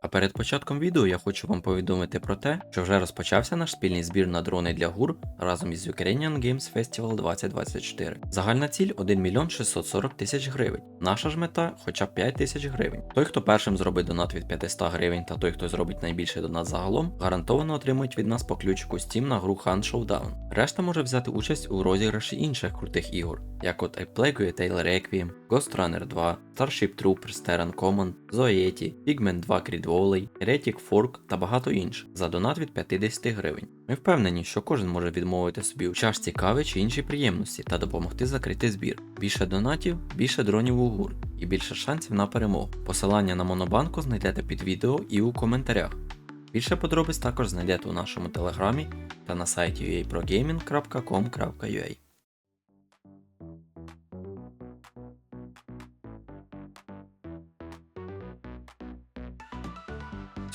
А перед початком відео я хочу вам повідомити про те, що вже розпочався наш спільний збір на дрони для ГУР разом із Ukrainian Games Festival 2024. Загальна ціль 1 мільйон 640 тисяч гривень. Наша ж мета хоча б 5 тисяч гривень. Той, хто першим зробить донат від 500 гривень, та той, хто зробить найбільший донат загалом, гарантовано отримують від нас по ключику Steam на гру Hunt Showdown. Решта може взяти участь у розіграші інших крутих ігор, як от I You Tale Requiem, Ghost Runner 2, Starship Troopers Terran Command, Zoeti, Pigment 2 Creed Volley, Heretic Fork та багато інших за донат від 50 гривень. Ми впевнені, що кожен може відмовити собі у чашці кави чи іншій приємності та допомогти закрити збір. Більше донатів, більше дронів у гур і більше шансів на перемогу. Посилання на монобанку знайдете під відео і у коментарях. Більше подробиць також знайдете у нашому телеграмі та на сайті uaprogaming.com.ua.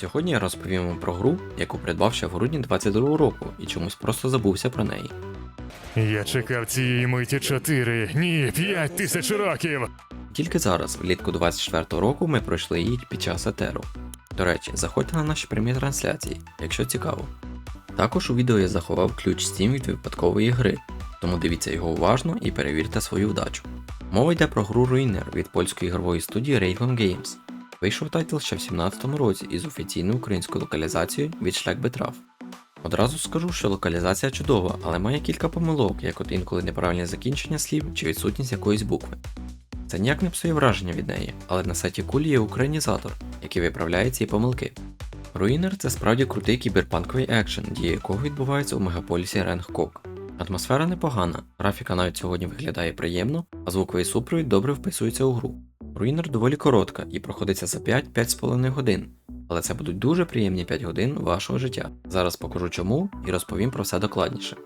Сьогодні я розповім вам про гру, яку придбав ще в грудні 22 року і чомусь просто забувся про неї. Я чекав цієї миті чотири, ні, п'ять тисяч років. Тільки зараз, влітку 24 року, ми пройшли її під час етеру. До речі, заходьте на наші прямі трансляції, якщо цікаво. Також у відео я заховав ключ Steam від випадкової гри, тому дивіться його уважно і перевірте свою вдачу. Мова йде про гру Ruiner від польської ігрової студії Raycon Games. Вийшов тайтл ще в 2017 році із офіційною українською локалізацією від Шлях Бетрав. Одразу скажу, що локалізація чудова, але має кілька помилок, як от інколи неправильне закінчення слів чи відсутність якоїсь букви. Це ніяк не псує враження від неї, але на сайті Кулі є українізатор, який виправляє ці помилки. Руїнер це справді крутий кіберпанковий екшен, дія якого відбувається у мегаполісі Ренгкок. Атмосфера непогана, графіка навіть сьогодні виглядає приємно, а звуковий супровід добре вписується у гру. Руїнер доволі коротка і проходиться за 5-5,5 годин, але це будуть дуже приємні 5 годин вашого життя. Зараз покажу чому і розповім про все докладніше.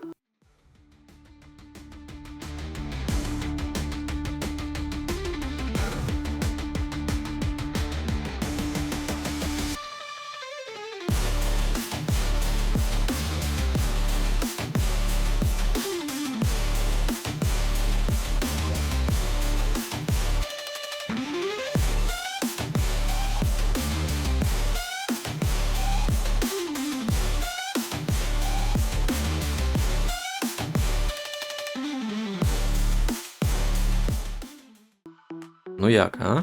Ну як, а?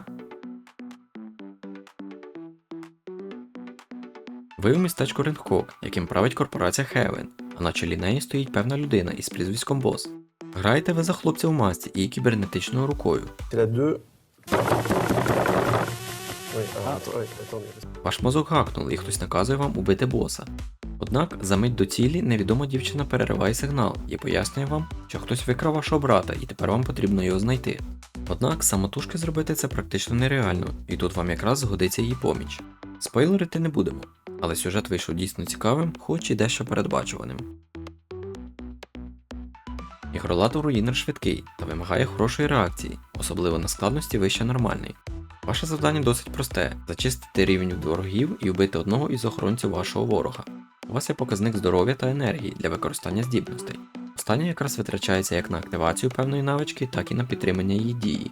Ви у містечку Рингкок, яким править корпорація Heaven, а на чолі неї стоїть певна людина із прізвиськом Бос. Граєте ви за хлопця в масці і кібернетичною рукою. C'est la 2. Oui, alors, attends, oui, attendez. Ваш мозок гакнув і хтось наказує вам убити боса. Однак за мить до цілі невідома дівчина перериває сигнал і пояснює вам, що хтось викрав вашого брата і тепер вам потрібно його знайти. Однак самотужки зробити це практично нереально, і тут вам якраз згодиться її поміч. Спойлерити не будемо, але сюжет вийшов дійсно цікавим, хоч і дещо передбачуваним. Ігролад у руїнер швидкий та вимагає хорошої реакції, особливо на складності вище нормальний. Ваше завдання досить просте: зачистити рівень ворогів і вбити одного із охоронців вашого ворога. У вас є показник здоров'я та енергії для використання здібностей. Останнє якраз витрачається як на активацію певної навички, так і на підтримання її дії.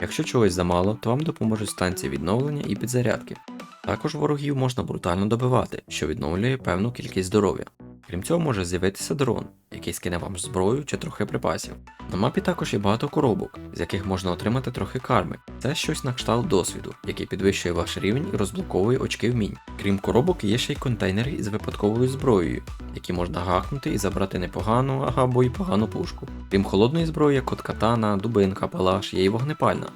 Якщо чогось замало, то вам допоможуть станції відновлення і підзарядки. Також ворогів можна брутально добивати, що відновлює певну кількість здоров'я. Крім цього, може з'явитися дрон, який скине вам зброю чи трохи припасів. На мапі також є багато коробок, з яких можна отримати трохи карми. Це щось на кшталт досвіду, який підвищує ваш рівень і розблоковує очки вмінь. Крім коробок, є ще й контейнери із випадковою зброєю, які можна гакнути і забрати непогану або й погану пушку. Крім холодної зброї, як от катана, дубинка, палаш, є й вогнепальна.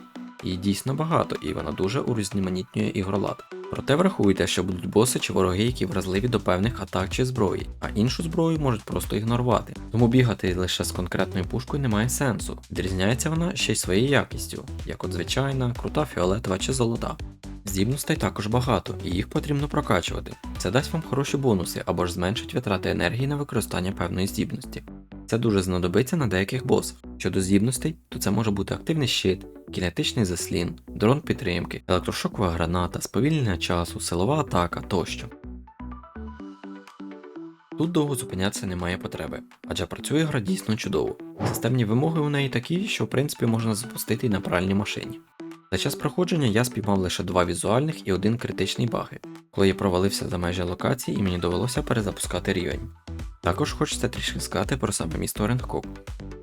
Її дійсно багато, і вона дуже урізноманітнює ігролад. Проте врахуйте, що будуть боси чи вороги, які вразливі до певних атак чи зброї, а іншу зброю можуть просто ігнорувати. Тому бігати лише з конкретною пушкою немає сенсу. Відрізняється вона ще й своєю якістю, як от звичайна, крута фіолетова чи золота. Здібностей також багато, і їх потрібно прокачувати. Це дасть вам хороші бонуси або ж зменшить витрати енергії на використання певної здібності. Це дуже знадобиться на деяких босах. Щодо здібностей, то це може бути активний щит, кінетичний заслін, дрон підтримки, електрошокова граната, сповільнення часу, силова атака тощо. Тут довго зупинятися немає потреби, адже працює гра дійсно чудово. Системні вимоги у неї такі, що в принципі можна запустити і на пральній машині. За час проходження я спіймав лише два візуальних і один критичний баги, коли я провалився за межі локації і мені довелося перезапускати рівень. Також хочеться трішки сказати про саме місто Рендкок.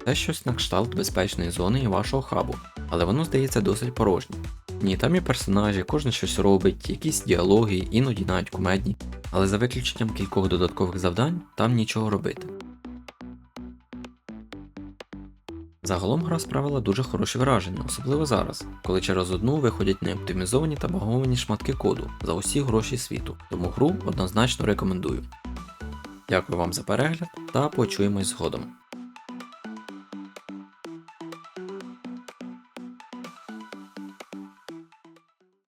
Це щось на кшталт безпечної зони і вашого хабу, але воно здається досить порожнім. Ні, там є персонажі, кожен щось робить, якісь діалоги, іноді навіть кумедні, але за виключенням кількох додаткових завдань там нічого робити. Загалом гра справила дуже хороші враження, особливо зараз, коли через одну виходять неоптимізовані та баговані шматки коду за усі гроші світу, тому гру однозначно рекомендую. Дякую вам за перегляд та почуємось згодом.